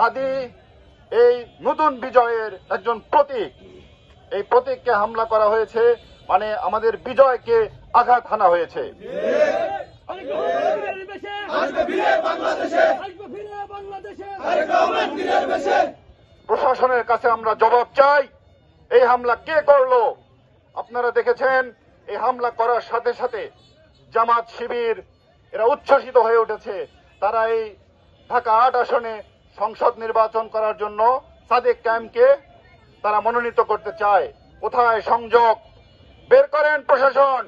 হাদি এই নতুন বিজয়ের একজন প্রতীক। এই প্রতীককে হামলা করা হয়েছে মানে আমাদের বিজয়কে আঘাত হানা হয়েছে। প্রশাসনের কাছে আমরা জবাব চাই, এই হামলা কে করল? আপনারা দেখেছেন, এই হামলা করার সাথে সাথে জামাত শিবির, এরা উচ্ছ্বসিত হয়ে উঠেছে। তারা এই ঢাকা আট আসনে সংসদ নির্বাচন করার জন্য সাদেক ক্যাম্পকে তারা মনোনীত করতে চায়। কোথায় সংযোগ? বের করেন প্রশাসন।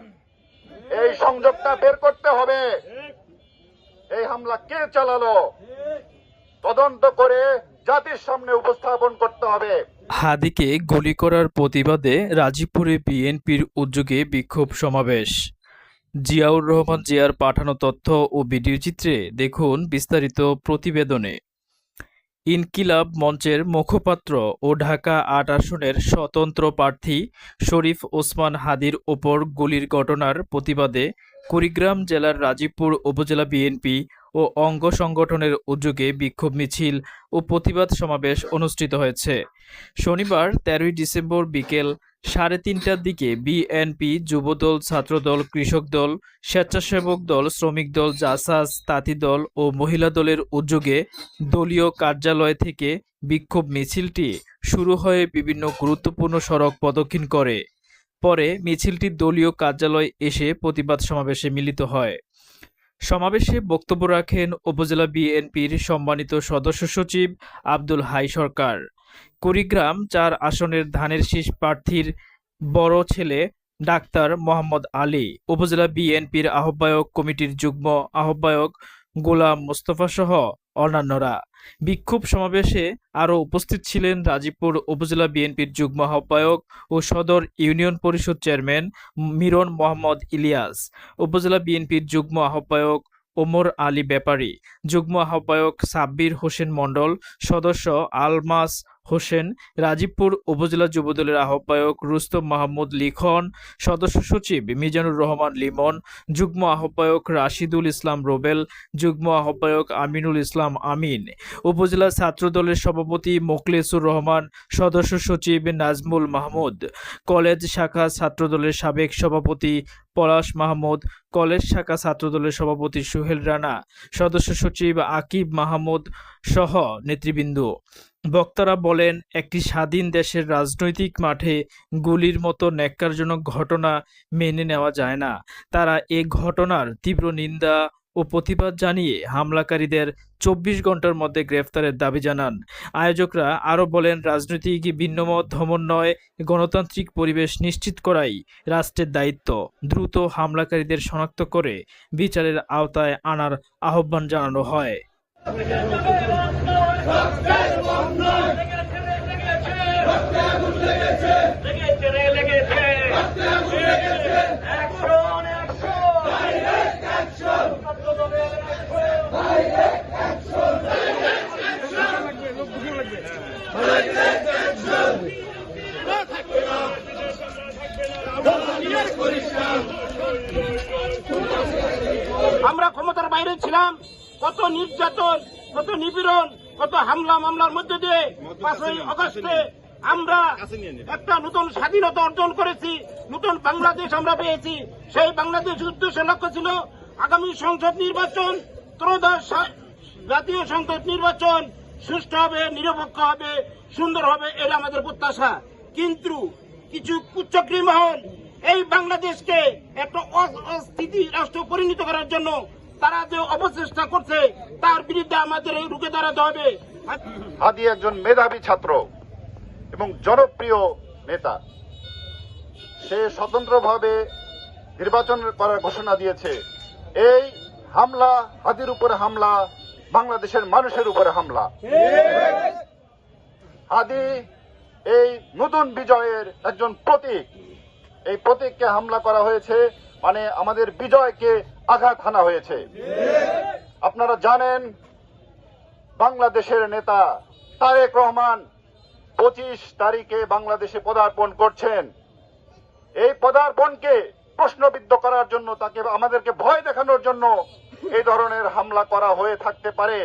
এই সংযোগটা বের করতে হবে। এই হামলা কে চালালো? তদন্ত করে জাতির সামনে উপস্থাপন করতে হবে। হাদিকে গুলি করার প্রতিবাদে রাজীবপুরে বিএনপির উদ্যোগে বিক্ষোভ সমাবেশ। জিয়াউর রহমান জিয়ার পাঠানো তথ্য ও ভিডিও চিত্রে দেখুন বিস্তারিত প্রতিবেদনে। ইনকিলাব মঞ্চের মুখপাত্র ও ঢাকা আট আসনের স্বতন্ত্র প্রার্থী শরীফ ওসমান হাদির ওপর গুলির ঘটনার প্রতিবাদে কুড়িগ্রাম জেলার রাজীবপুর উপজেলা বিএনপি ও অঙ্গ সংগঠনের উদ্যোগে বিক্ষোভ মিছিল ও প্রতিবাদ সমাবেশ অনুষ্ঠিত হয়েছে। শনিবার তেরোই ডিসেম্বর বিকেল সাড়ে তিনটার দিকে বিএনপি, যুবদল, ছাত্রদল, কৃষক দল, স্বেচ্ছাসেবক দল, শ্রমিক দল, জাসাস, তাঁতি দল ও মহিলা দলের উদ্যোগে দলীয় কার্যালয় থেকে বিক্ষোভ মিছিলটি শুরু হয়ে বিভিন্ন গুরুত্বপূর্ণ সড়ক প্রদক্ষিণ করে। পরে মিছিলটি দলীয় কার্যালয় এসে প্রতিবাদ সমাবেশে মিলিত হয়। সমাবেশে বক্তব্য রাখেন উপজেলা বিএনপির সম্মানিত সদস্য সচিব আব্দুল হাই সরকার। কুড়িগ্রাম চার আসনের ধানের শীষ প্রার্থীর বড় ছেলে ডাক্তার মোহাম্মদ আলী, উপজেলা বিএনপির আহ্বায়ক কমিটির যুগ্ম আহ্বায়ক গোলাম মোস্তফা সহ অন্যান্যরা। বিক্ষোভ সমাবেশে আরও উপস্থিত ছিলেন রাজীবপুর উপজেলা বিএনপির যুগ্ম আহ্বায়ক ও সদর ইউনিয়ন পরিষদ চেয়ারম্যান মিরন মোহাম্মদ ইলিয়াস, উপজেলা বিএনপির যুগ্ম আহ্বায়ক ওমর আলী ব্যাপারী, যুগ্ম আহ্বায়ক সাব্বির হোসেন মণ্ডল, সদস্য আলমাস হোসেন, রাজীবপুর উপজেলা যুবদলের আহ্বায়ক রুস্তম মাহমুদ লিখন, সদস্য সচিব মিজানুর রহমান লিমন, যুগ্ম আহ্বায়ক রাশিদুল ইসলাম রোবেল, যুগ্ম আহ্বায়ক আমিনুল ইসলাম আমিন। উপজেলা ছাত্রদলের সভাপতি মোকলেসুর রহমান, সদস্য সচিব নাজমুল মাহমুদ। কলেজ শাখা ছাত্রদলের সাবেক সভাপতি পলাশ মাহমুদ, কলেজ শাখা ছাত্রদলের সভাপতি সুহেল রানা, সদস্য সচিব আকিব মাহমুদ সহ নেতৃবৃন্দ। বক্তারা বলেন, একটি স্বাধীন দেশের রাজনৈতিক মাঠে গুলির মতো ন্যাক্কারজনক ঘটনা মেনে নেওয়া যায় না। তারা এ ঘটনার তীব্র নিন্দা ও প্রতিবাদ জানিয়ে হামলাকারীদের চব্বিশ ঘণ্টার মধ্যে গ্রেফতারের দাবি জানান। আয়োজকরা আরও বলেন, রাজনৈতিক ভিন্নমত ধমন নয়, গণতান্ত্রিক পরিবেশ নিশ্চিত করাই রাষ্ট্রের দায়িত্ব। দ্রুত হামলাকারীদের শনাক্ত করে বিচারের আওতায় আনার আহ্বান জানানো হয়। আমরা ক্ষমতার বাইরে ছিলাম কত নির্যাতন কত নিপীড়ন কত হামলা মামলার মধ্যে দিয়ে পাঁচই অগস্টে আমরা একটা নতুন স্বাধীনতা অর্জন করেছি নতুন বাংলাদেশ আমরা পেয়েছি। সেই বাংলাদেশ উদ্দেশ্য লক্ষ্য ছিল আগামী সংসদ নির্বাচন ত্রয়োদশ জাতীয় সংসদ নির্বাচন সুষ্ঠু হবে নিরপেক্ষ হবে সুন্দর হবে এটা আমাদের প্রত্যাশা। কিন্তু কিছু কুচক্রী মহল এই বাংলাদেশকে একটা অস্থিতি রাষ্ট্র পরিণত করার জন্য তারা যে অপচেষ্টা করছে, তার বিরুদ্ধে আমাদের রুখে দাঁড়াতে হবে। হাদি একজন মেধাবী ছাত্র এবং জনপ্রিয় নেতা। সে স্বতন্ত্রভাবে নির্বাচন করার ঘোষণা দিয়েছে। এই হামলা, হাদির উপরে হামলা, বাংলাদেশের মানুষের উপরে হামলা। হাদি এই নতুন বিজয়ের একজন প্রতীক। এই প্রতীককে হামলা করা হয়েছে মানে আমাদের বিজয়কে আঘাত হানা হয়েছে। আপনারা জানেন, বাংলাদেশের নেতা তারেক রহমান পঁচিশ তারিখে বাংলাদেশে পদার্পণ করছেন। এই পদার্পণকে প্রশ্নবিদ্ধ করার জন্য তাকে আমাদেরকে ভয় দেখানোর জন্য এই ধরনের হামলা করা হয়ে থাকতে পারে।